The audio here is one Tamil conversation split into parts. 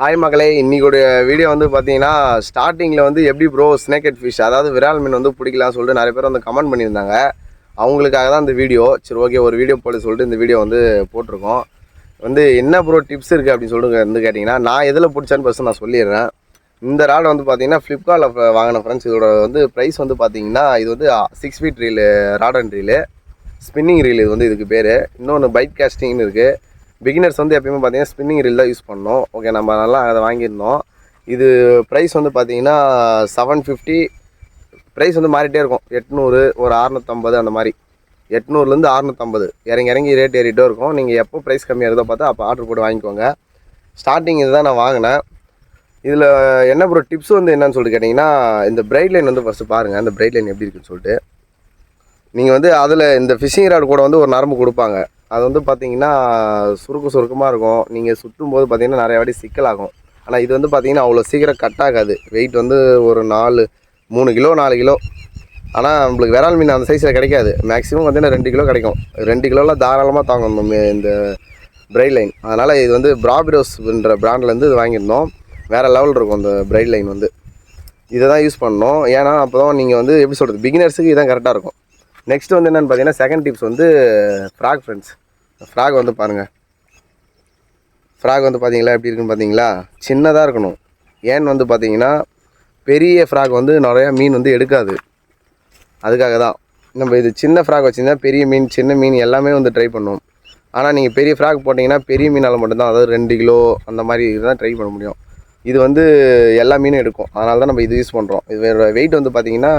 ஹாய் மகளே இன்னைக்கு வீடியோ வந்து பார்த்தீங்கன்னா ஸ்டார்டிங்கில் வந்து எப்படி ப்ரோ ஸ்னேக்கெட் ஃபிஷ் அதாவது விரால் மீன் வந்து பிடிக்கலாம்னு சொல்லிட்டு நிறைய பேர் வந்து கமெண்ட் பண்ணியிருந்தாங்க. அவங்களுக்காக தான் இந்த வீடியோ சரி ஓகே ஒரு வீடியோ போட சொல்லிட்டு இந்த வீடியோ வந்து போட்டிருக்கோம். வந்து என்ன ப்ரோ டிப்ஸ் இருக்குது அப்படின்னு சொல்லிட்டு வந்து கேட்டிங்கன்னா நான் எதில் பிடிச்சேன்னு ஃபஸ்ட்டு நான் சொல்லிடுறேன். இந்த ராட் வந்து பார்த்தீங்கன்னா ஃப்ளிப்கார்ட்டில் வாங்கின ஃப்ரெண்ட்ஸ் இதோட வந்து ப்ரைஸ் வந்து பார்த்தீங்கன்னா இது வந்து six feet reel rod and reel spinning reel இது வந்து இதுக்கு பேர். இன்னொன்று பைட் கேஸ்டிங்னு இருக்குது பிகினர்ஸ் வந்து எப்பயுமே பார்த்தீங்கன்னா ஸ்பின்னிங் ரில் தான் யூஸ் பண்ணோம். ஓகே நம்ம நல்லா அதை வாங்கியிருந்தோம். இது ப்ரைஸ் வந்து பார்த்தீங்கன்னா செவன் ஃபிஃப்டி ப்ரைஸ் வந்து மாறிட்டே இருக்கும். எட்நூறு ஒரு அறநூற்றம்பது அந்த மாதிரி. எட்நூறுலேருந்து அறநூற்றம்பது இறங்கி இறங்கி ரேட் ஏறிட்டே இருக்கும். நீங்கள் எப்போ ப்ரைஸ் கம்மியாக இருந்தோ பார்த்தா அப்போ ஆர்டர் போட்டு வாங்கிக்கோங்க. ஸ்டார்டிங் இதுதான் நான் வாங்கினேன். இதில் என்ன ப்ரோ டிப்ஸ் வந்து என்னன்னு சொல்லிட்டு கேட்டிங்கன்னா இந்த பிரைட் லைன் வந்து ஃபஸ்ட்டு பாருங்கள் அந்த பிரைட் லைன் எப்படி இருக்குன்னு சொல்லிட்டு. நீங்கள் வந்து அதில் இந்த ஃபிஷிங் ராட் கூட வந்து ஒரு நரம்பு கொடுப்பாங்க. அது வந்து பார்த்தீங்கன்னா சுருக்கு சுருக்கமாக இருக்கும். நீங்கள் சுற்றும் போது பார்த்தீங்கன்னா நிறைய வாட்டி சிக்கலாகும். ஆனால் இது வந்து பார்த்தீங்கன்னா அவ்வளோ சீக்கிரம் கட் ஆகாது. வெயிட் வந்து ஒரு நாலு மூணு கிலோ நாலு கிலோ. ஆனால் நம்மளுக்கு விரால் மீன் அந்த சைஸில் கிடைக்காது. மேக்ஸிமம் பார்த்தீங்கன்னா ரெண்டு கிலோ கிடைக்கும். ரெண்டு கிலோலாம் தாராளமாக தாங்கும் இந்த இந்த பிரைட் லைன் அதனால் இது வந்து பிராபிரோஸ்ன்ற பிராண்ட்லேருந்து இது வாங்கியிருந்தோம். வேறு லெவல் இருக்கும் இந்த பிரைட் லைன் வந்து. இதை தான் யூஸ் பண்ணணும் ஏன்னா அப்போ தான் நீங்கள் வந்து எப்படி சொல்கிறது பிகினர்ஸுக்கு இதான் கரெக்டாக இருக்கும். நெக்ஸ்ட் வந்து என்னென்னு பார்த்தீங்கன்னா செகண்ட் டிப்ஸ் வந்து ஃப்ராக் ஃப்ரெண்ட்ஸ் ஃப்ராக் வந்து பாருங்கள் ஃப்ராக் வந்து பார்த்தீங்களா எப்படி இருக்குன்னு பார்த்தீங்களா சின்னதாக இருக்கணும். ஏன்னு வந்து பார்த்தீங்கன்னா பெரிய ஃப்ராக் வந்து நிறையா மீன் வந்து எடுக்காது. அதுக்காக தான். நம்ம இது சின்ன ஃப்ராக் வச்சுருந்தா பெரிய மீன் சின்ன மீன் எல்லாமே வந்து ட்ரை பண்ணும் ஆனால் நீங்கள் பெரிய ஃப்ராக் போட்டிங்கன்னா பெரிய மீனால் மட்டும்தான் அதாவது ரெண்டு கிலோ அந்த மாதிரி தான் ட்ரை பண்ண முடியும். இது வந்து எல்லா மீனும் எடுக்கும். அதனால தான் நம்ம இது யூஸ் பண்ணுறோம் இது வேறு வெயிட் வந்து பார்த்தீங்கன்னா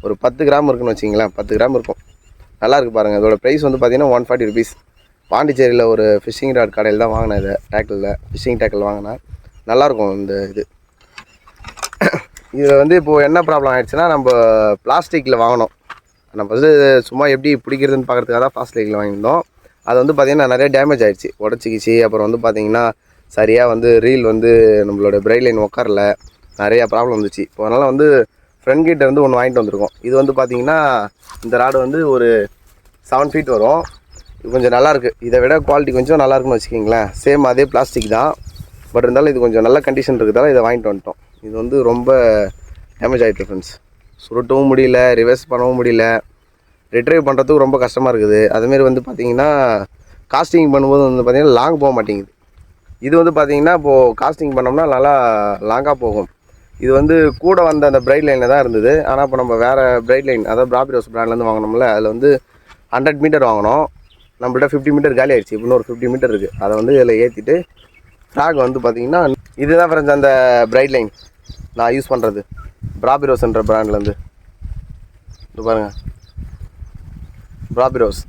ஒரு பத்து கிராம் இருக்குன்னு வச்சிங்களேன் பத்து கிராம் இருக்கும். நல்லாயிருக்கு பாருங்கள் இதோட ப்ரைஸ் வந்து பார்த்தீங்கன்னா ஒன் ஃபார்ட்டி ருபீஸ் பாண்டிச்சேரியில் ஒரு ஃபிஷிங் ராட் கடையில் தான் வாங்கினேன் இதை டேக்கிளில் ஃபிஷிங் டேக்கிள் வாங்கினேன். நல்லாயிருக்கும் இந்த இது. இதில் வந்து இப்போது என்ன ப்ராப்ளம் ஆகிடுச்சுன்னா நம்ம பிளாஸ்டிக்கில் வாங்கினோம் நம்ம வந்து சும்மா எப்படி பிடிக்கிறதுன்னு பார்க்குறதுக்காக தான் பிளாஸ்டிக்கில் வாங்கியிருந்தோம். அது வந்து பார்த்திங்கன்னா நிறைய டேமேஜ் ஆகிடுச்சு உடச்சிக்கிச்சு. அப்புறம் வந்து பார்த்திங்கன்னா சரியாக வந்து ரீல் வந்து நம்மளோட பிரைட் லைன் உட்காரல நிறையா ப்ராப்ளம் வந்துச்சு. இப்போ அதனால் வந்து ஃப்ரெண்ட் கிட்ட இருந்து ஒன்று வாங்கிட்டு வந்திருக்கோம். இது வந்து பார்த்திங்கன்னா இந்த ராடு வந்து ஒரு செவன் ஃபீட் வரும். கொஞ்சம் நல்லாயிருக்கு. இதை விட குவாலிட்டி கொஞ்சம் நல்லா இருக்குன்னு வச்சுக்கிங்களேன். சேம் அதே பிளாஸ்டிக் தான். பட் இருந்தாலும் இது கொஞ்சம் நல்ல கண்டிஷன் இருக்கிறதால இதை வாங்கிட்டு வந்துட்டோம். இது வந்து ரொம்ப டேமேஜ் ஆகிட்டு ஃப்ரெண்ட்ஸ் சுருட்டவும் முடியல ரிவர்ஸ் பண்ணவும் முடியல. ரிட்ரைவ் பண்ணுறதுக்கு ரொம்ப கஷ்டமாக இருக்குது. அதுமாரி வந்து பார்த்தீங்கன்னா காஸ்டிங் பண்ணும்போது வந்து பார்த்தீங்கன்னா லாங் போக மாட்டேங்குது. இது வந்து பார்த்தீங்கன்னா இப்போது காஸ்டிங் பண்ணோம்னா நல்லா லாங்காக போகும். இது வந்து கூட வந்த அந்த பிரைட் லைனில் தான் இருந்தது. ஆனால் இப்போ நம்ம வேறு பிரைட் லைன் அதாவது ப்ராபிரோஸ் பிராண்ட்லேருந்து வாங்கினோம்ல அதில் வந்து ஹண்ட்ரட் மீட்டர் வாங்கினோம். நம்மள்ட்ட ஃபிஃப்டி மீட்டர் காலி ஆயிடுச்சு. இன்னொரு ஒரு ஃபிஃப்டி மீட்டர் இருக்குது அதை வந்து இதில் ஏற்றிட்டு ஃப்ராக் வந்து பார்த்தீங்கன்னா இதுதான் ஃப்ரெண்ட்ஸ் அந்த பிரைட் லைன் நான் யூஸ் பண்ணுறது ப்ராபிரோஸ்ன்ற பிராண்ட்லேருந்து இது பாருங்கள் ப்ராபிரோஸ்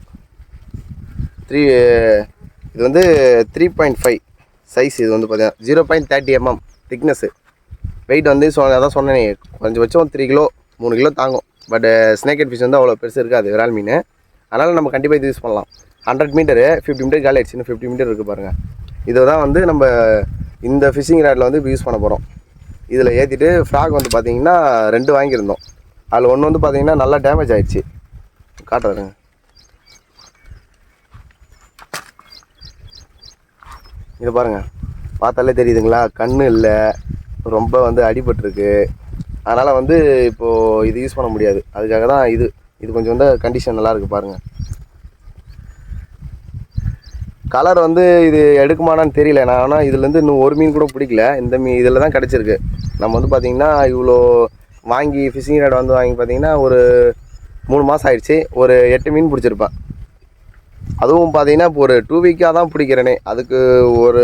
த்ரீ இது வந்து த்ரீ பாயிண்ட் ஃபைவ் சைஸ் இது வந்து பார்த்தீங்கன்னா zero point thirty mm thickness weight வந்து சொ அதான் சொன்னேனே கொஞ்சம் த்ரீ கிலோ மூணு கிலோ தாங்கும். பட் ஸ்னேக்கட் ஃபிஷ் வந்து அவ்வளோ பெருசு இருக்காது விரால் மீன். அதனால் நம்ம கண்டிப்பாக இது யூஸ் பண்ணலாம். ஹண்ட்ரட் மீட்டரு ஃபிஃப்டி மீட்டர் காலி ஆயிடுச்சு. இன்னும் ஃபிஃப்டி மீட்டர் இருக்குது பாருங்கள் இதை தான் வந்து நம்ம இந்த ஃபிஷிங் ரேட்டில் வந்து இப்போ யூஸ் பண்ண போகிறோம் இதில் ஏற்றிட்டு ஃப்ராக் வந்து பார்த்தீங்கன்னா ரெண்டு வாங்கியிருந்தோம். அதில் ஒன்று வந்து பார்த்திங்கன்னா நல்லா டேமேஜ் ஆகிடுச்சு காட்டுறேங்க இது பாருங்க. பார்த்தாலே தெரியுதுங்களா? கண் இல்லை. ரொம்ப வந்து அடிபட்டிருக்கு. அதனால் வந்து இப்போது இது யூஸ் பண்ண முடியாது. அதுக்காக தான் இது. இது கொஞ்சம் வந்து கண்டிஷன் நல்லாயிருக்கு பாருங்கள் கலர் வந்து இது எடுக்குமானான்னு தெரியல நான். ஆனால் இதுலேருந்து இன்னும் ஒரு மீன் கூட பிடிக்கல. இந்த மீன் இதில் தான் கிடச்சிருக்கு. நம்ம வந்து பார்த்திங்கன்னா இவ்வளோ வாங்கி ஃபிஷிங் ரேட் வந்து வாங்கி பார்த்திங்கன்னா ஒரு மூணு மாதம் ஆயிடுச்சு. ஒரு எட்டு மீன் பிடிச்சிருப்பேன். அதுவும் பார்த்தீங்கன்னா இப்போ ஒரு டூ வீக்காக தான் பிடிக்கிறேனே. அதுக்கு ஒரு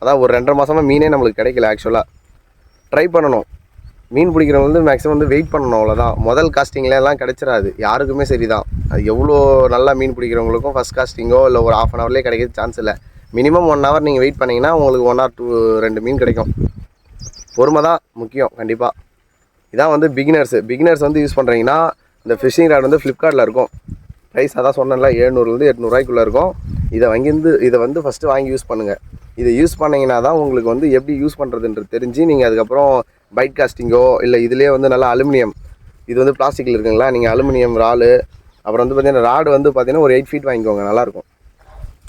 அதான் ஒரு ரெண்டரை மாதமாக மீனே நம்மளுக்கு கிடைக்கல ஆக்சுவலாக ட்ரை பண்ணணும். மீன் பிடிக்கிறவங்க வந்து மேக்ஸிமம் வந்து வெயிட் பண்ணணும் அவ்வளோதான் முதல் காஸ்டிங்கில் எல்லாம் கிடச்சிடாது யாருக்குமே சரி தான் அது எவ்வளோ நல்லா மீன் பிடிக்கிறவங்களுக்கும் ஃபஸ்ட் காஸ்டிங்கோ இல்லை ஒரு ஆஃப் அன் ஹவர்லேயே கிடைக்கிறது சான்ஸ் இல்லை. மினிமம் ஒன் ஹவர் நீங்கள் வெயிட் பண்ணிங்கன்னா உங்களுக்கு ஒன் ஆர் டூ ரெண்டு மீன் கிடைக்கும். பொறுமை தான் முக்கியம் கண்டிப்பாக இதான் வந்து பிகினர்ஸு பிகினர்ஸ் வந்து யூஸ் பண்ணுறீங்கன்னா இந்த ஃபிஷிங் ராட் வந்து ஃப்ளிப்கார்ட்டில் இருக்கும். ப்ரைஸ் அதான் சொன்னேன்ல ஏழ்நூறுலேருந்து எட்நூறுவாய்க்குள்ளே இருக்கும். இதை வாங்கிருந்து இதை வந்து ஃபஸ்ட்டு வாங்கி யூஸ் பண்ணுங்கள் இதை யூஸ் பண்ணிங்கன்னா தான் உங்களுக்கு வந்து எப்படி யூஸ் பண்ணுறதுன்றது தெரிஞ்சு நீங்கள் அதுக்கப்புறம் பைட் காஸ்டிங்கோ இல்லை இதுலேயே வந்து நல்லா அலுமினியம். இது வந்து பிளாஸ்டிக்கில் இருக்குங்களா? நீங்கள் அலுமினியம் ராலு அப்புறம் வந்து பார்த்தீங்கன்னா ராடு வந்து பார்த்தீங்கன்னா ஒரு எயிட் ஃபீட் வாங்கிக்கோங்க நல்லாயிருக்கும்.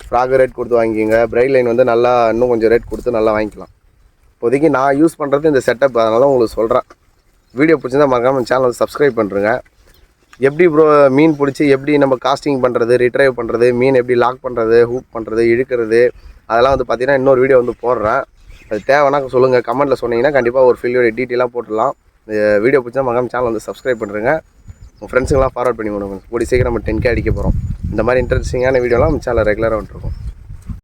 ஃப்ராக் ரேட் கொடுத்து வாங்கிக்கோங்க. பிரைட் லைன் வந்து நல்லா இன்னும் கொஞ்சம் ரேட் கொடுத்து நல்லா வாங்கிக்கலாம். இப்போதைக்கு நான் யூஸ் பண்ணுறது இந்த செட்டப் அதனால தான் உங்களுக்கு சொல்கிறேன் வீடியோ பிடிச்சிருந்தா மறக்காமல் சேனல் சப்ஸ்கிரைப் பண்ணுறேங்க எப்படி ப்ரோ மீன் பிடிச்சி எப்படி நம்ம காஸ்டிங் பண்ணுறது ரிட்ரைவ் பண்ணுறது மீன் எப்படி லாக் பண்ணுறது ஹூக் பண்ணுறது இழுக்கிறது அதெல்லாம் வந்து பார்த்திங்கன்னா இன்னொரு வீடியோ வந்து போடுறேன். அது தேவைன்னா சொல்லுங்கள் கமெண்ட்டில் சொன்னீங்கன்னா கண்டிப்பாக ஒரு ஃபீல்டோட டீட்டெயிலாக போட்டுடலாம். இந்த வீடியோ பிடிச்சா மறக்காம சேனல் வந்து சப்ஸ்கிரைப் பண்ணுறேங்க உங்கள் ஃப்ரெண்ட்ஸுங்களாம் ஃபார்வர்ட் பண்ணி விடுங்க. கூடி சீக்கிரம் நம்ம டென் கே அடிக்க போகிறோம் இந்த மாதிரி இன்ட்ரெஸ்டிங்கான வீடியோலாம் நம்ம சேனல் ரெகுலராக வந்துருக்கும்